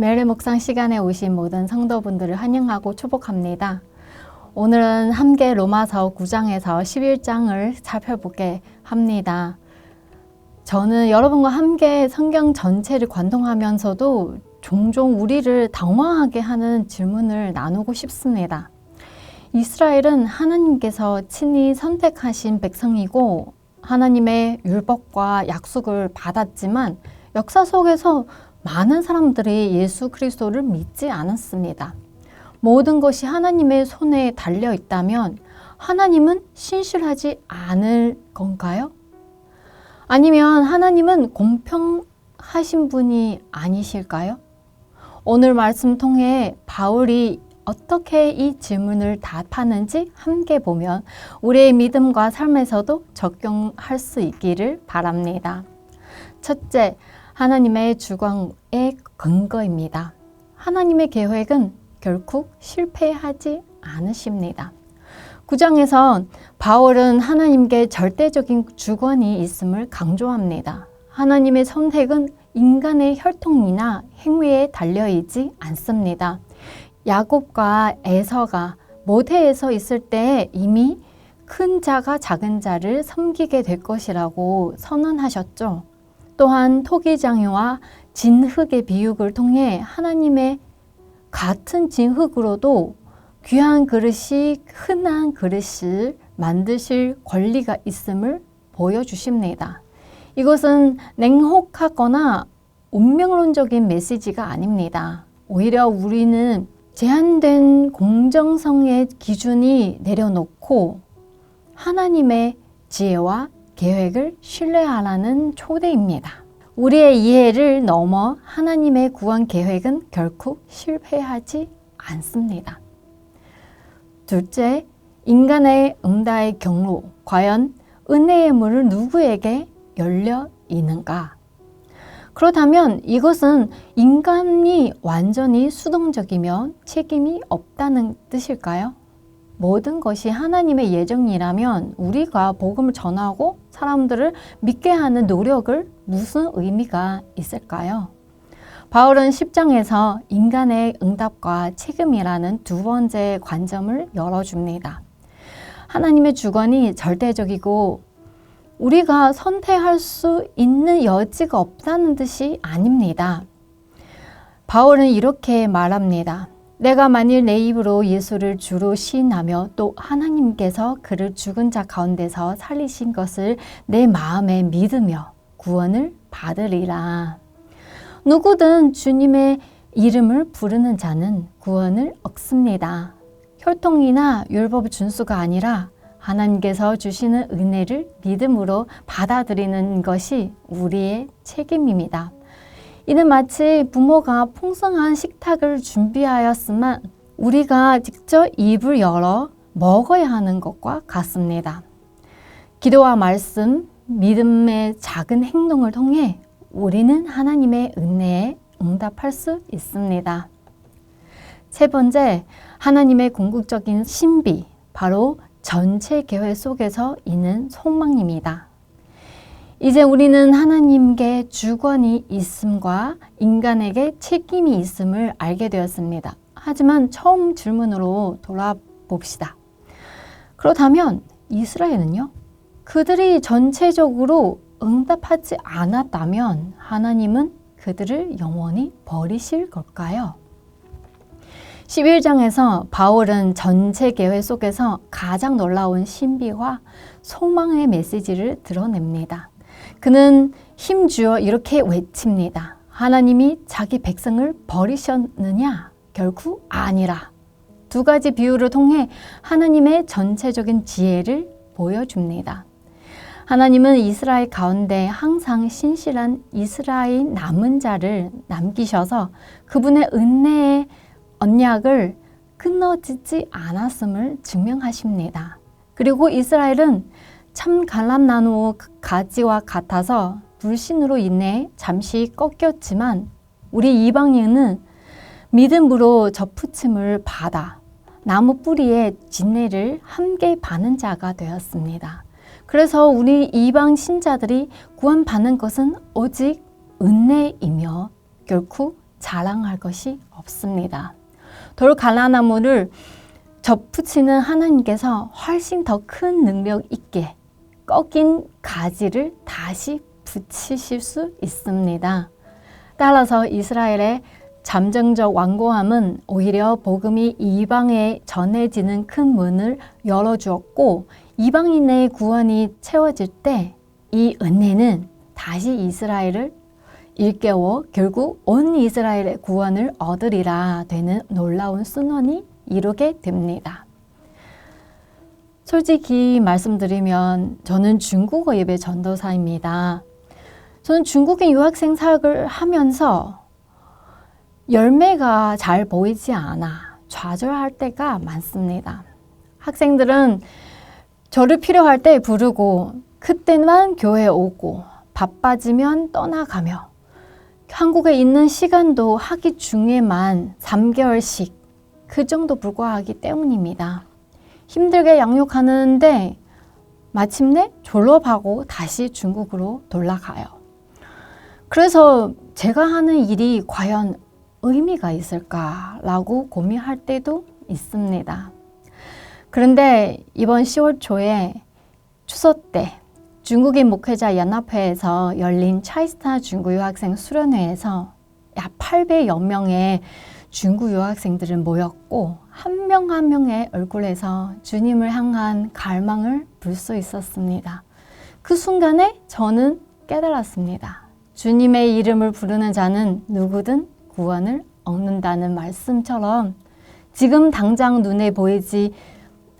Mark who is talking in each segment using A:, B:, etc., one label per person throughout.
A: 매일 묵상 시간에 오신 모든 성도분들을 환영하고 축복합니다. 오늘은 함께 로마서 9장에서 11장을 살펴보게 합니다. 저는 여러분과 함께 성경 전체를 관통하면서도 종종 우리를 당황하게 하는 질문을 나누고 싶습니다. 이스라엘은 하나님께서 친히 선택하신 백성이고 하나님의 율법과 약속을 받았지만 역사 속에서 많은 사람들이 예수 그리스도를 믿지 않았습니다. 모든 것이 하나님의 손에 달려 있다면 하나님은 신실하지 않을 건가요? 아니면 하나님은 공평하신 분이 아니실까요? 오늘 말씀 통해 바울이 어떻게 이 질문을 답하는지 함께 보면 우리의 믿음과 삶에서도 적용할 수 있기를 바랍니다. 첫째, 하나님의 주광의 근거입니다. 하나님의 계획은 결국 실패하지 않으십니다. 9장에선 바울은 하나님께 절대적인 주권이 있음을 강조합니다. 하나님의 선택은 인간의 혈통이나 행위에 달려있지 않습니다. 야곱과 에서가 모태에서 있을 때 이미 큰 자가 작은 자를 섬기게 될 것이라고 선언하셨죠. 또한 토기장유와 진흙의 비육을 통해 하나님의 같은 진흙으로도 귀한 그릇이 흔한 그릇을 만드실 권리가 있음을 보여주십니다. 이것은 냉혹하거나 운명론적인 메시지가 아닙니다. 오히려 우리는 제한된 공정성의 기준이 내려놓고 하나님의 지혜와 계획을 신뢰하라는 초대입니다. 우리의 이해를 넘어 하나님의 구원 계획은 결코 실패하지 않습니다. 둘째, 인간의 응답의 경로, 과연 은혜의 문을 누구에게 열려 있는가? 그렇다면 이것은 인간이 완전히 수동적이면 책임이 없다는 뜻일까요? 모든 것이 하나님의 예정이라면 우리가 복음을 전하고 사람들을 믿게 하는 노력을 무슨 의미가 있을까요? 바울은 10장에서 인간의 응답과 책임이라는 두 번째 관점을 열어줍니다. 하나님의 주권이 절대적이고 우리가 선택할 수 있는 여지가 없다는 뜻이 아닙니다. 바울은 이렇게 말합니다. 내가 만일 내 입으로 예수를 주로 시인하며 또 하나님께서 그를 죽은 자 가운데서 살리신 것을 내 마음에 믿으며 구원을 받으리라. 누구든 주님의 이름을 부르는 자는 구원을 얻습니다. 혈통이나 율법 준수가 아니라 하나님께서 주시는 은혜를 믿음으로 받아들이는 것이 우리의 책임입니다. 이는 마치 부모가 풍성한 식탁을 준비하였으면 우리가 직접 입을 열어 먹어야 하는 것과 같습니다. 기도와 말씀, 믿음의 작은 행동을 통해 우리는 하나님의 은혜에 응답할 수 있습니다. 세 번째, 하나님의 궁극적인 신비, 바로 전체 계획 속에서 있는 소망입니다. 이제 우리는 하나님께 주권이 있음과 인간에게 책임이 있음을 알게 되었습니다. 하지만 처음 질문으로 돌아봅시다. 그렇다면 이스라엘은요? 그들이 전체적으로 응답하지 않았다면 하나님은 그들을 영원히 버리실 걸까요? 11장에서 바울은 전체 계획 속에서 가장 놀라운 신비와 소망의 메시지를 드러냅니다. 그는 힘주어 이렇게 외칩니다. 하나님이 자기 백성을 버리셨느냐? 결국 아니라. 두 가지 비유를 통해 하나님의 전체적인 지혜를 보여줍니다. 하나님은 이스라엘 가운데 항상 신실한 이스라엘 남은 자를 남기셔서 그분의 은혜의 언약을 끊어지지 않았음을 증명하십니다. 그리고 이스라엘은 참 갈람나무 가지와 같아서 불신으로 인해 잠시 꺾였지만 우리 이방인은 믿음으로 접붙임을 받아 나무 뿌리에 진내를 함께 받는 자가 되었습니다. 그래서 우리 이방 신자들이 구원받는 것은 오직 은혜이며 결코 자랑할 것이 없습니다. 돌 갈라나무를 접붙이는 하나님께서 훨씬 더 큰 능력 있게 꺾인 가지를 다시 붙이실 수 있습니다. 따라서 이스라엘의 잠정적 완고함은 오히려 복음이 이방에 전해지는 큰 문을 열어주었고 이방인의 구원이 채워질 때 이 은혜는 다시 이스라엘을 일깨워 결국 온 이스라엘의 구원을 얻으리라 되는 놀라운 순환이 이루게 됩니다. 솔직히 말씀드리면 저는 중국어 예배 전도사입니다. 저는 중국인 유학생 사역을 하면서 열매가 잘 보이지 않아 좌절할 때가 많습니다. 학생들은 저를 필요할 때 부르고 그때만 교회에 오고 바빠지면 떠나가며 한국에 있는 시간도 학기 중에만 3개월씩 그 정도 불과하기 때문입니다. 힘들게 양육하는데 마침내 졸업하고 다시 중국으로 돌아가요. 그래서 제가 하는 일이 과연 의미가 있을까라고 고민할 때도 있습니다. 그런데 이번 10월 초에 추석 때 중국인 목회자 연합회에서 열린 차이스타 중국 유학생 수련회에서 약 800여 명의 중국 유학생들은 모였고 한명한 명의 얼굴에서 주님을 향한 갈망을 볼 수 있었습니다. 그 순간에 저는 깨달았습니다. 주님의 이름을 부르는 자는 누구든 구원을 얻는다는 말씀처럼 지금 당장 눈에 보이지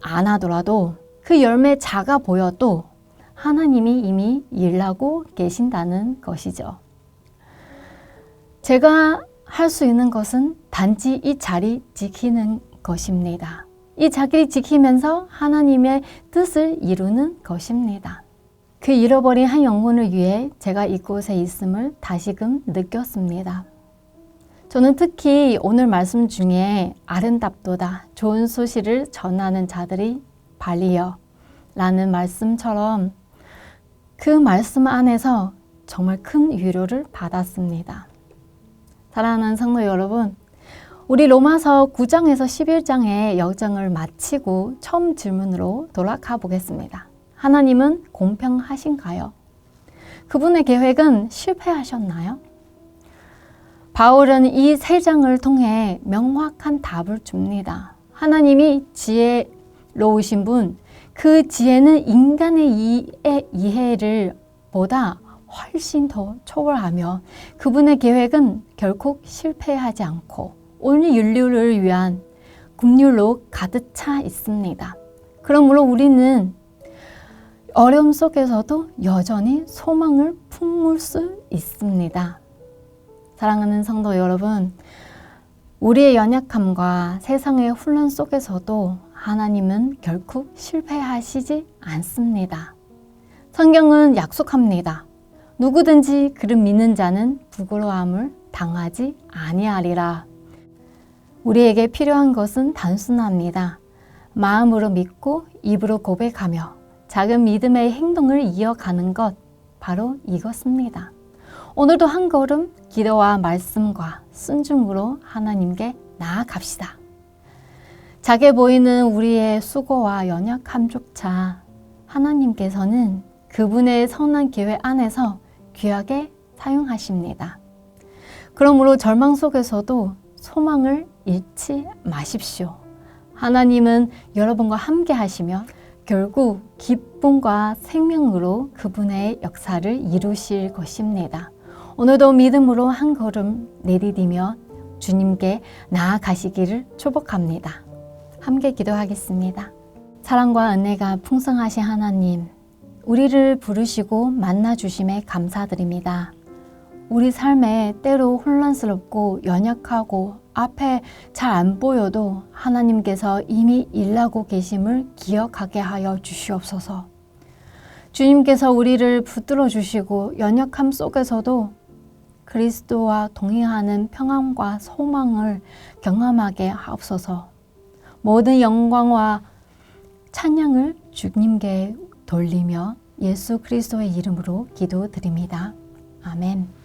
A: 않아더라도 그 열매 작아 보여도 하나님이 이미 일하고 계신다는 것이죠. 제가 할 수 있는 것은 단지 이 자리 지키는 것입니다. 이 자리 지키면서 하나님의 뜻을 이루는 것입니다. 그 잃어버린 한 영혼을 위해 제가 이곳에 있음을 다시금 느꼈습니다. 저는 특히 오늘 말씀 중에 아름답도다 좋은 소식을 전하는 자들이 발리여 라는 말씀처럼 그 말씀 안에서 정말 큰 위로를 받았습니다. 사랑하는 성도 여러분, 우리 로마서 9장에서 11장의 역정을 마치고 처음 질문으로 돌아가 보겠습니다. 하나님은 공평하신가요? 그분의 계획은 실패하셨나요? 바울은 이 세 장을 통해 명확한 답을 줍니다. 하나님이 지혜로우신 분, 그 지혜는 인간의 이해, 이해를 보다 훨씬 더 초월하며 그분의 계획은 결코 실패하지 않고 온 인류를 위한 국률로 가득 차 있습니다. 그러므로 우리는 어려움 속에서도 여전히 소망을 품을 수 있습니다. 사랑하는 성도 여러분, 우리의 연약함과 세상의 혼란 속에서도 하나님은 결코 실패하시지 않습니다. 성경은 약속합니다. 누구든지 그를 믿는 자는 부끄러움을 당하지 아니하리라. 우리에게 필요한 것은 단순합니다. 마음으로 믿고 입으로 고백하며 작은 믿음의 행동을 이어가는 것 바로 이것입니다. 오늘도 한 걸음 기도와 말씀과 순종으로 하나님께 나아갑시다. 작게 보이는 우리의 수고와 연약함조차 하나님께서는 그분의 선한 계획 안에서 귀하게 사용하십니다. 그러므로 절망 속에서도 소망을 잃지 마십시오. 하나님은 여러분과 함께 하시며 결국 기쁨과 생명으로 그분의 역사를 이루실 것입니다. 오늘도 믿음으로 한 걸음 내디디며 주님께 나아가시기를 축복합니다. 함께 기도하겠습니다. 사랑과 은혜가 풍성하신 하나님, 우리를 부르시고 만나 주심에 감사드립니다. 우리 삶에 때로 혼란스럽고 연약하고 앞에 잘 안 보여도 하나님께서 이미 일하고 계심을 기억하게 하여 주시옵소서. 주님께서 우리를 붙들어 주시고 연약함 속에서도 그리스도와 동행하는 평안과 소망을 경험하게 하옵소서. 모든 영광과 찬양을 주님께 돌리며 예수 그리스도의 이름으로 기도드립니다. 아멘.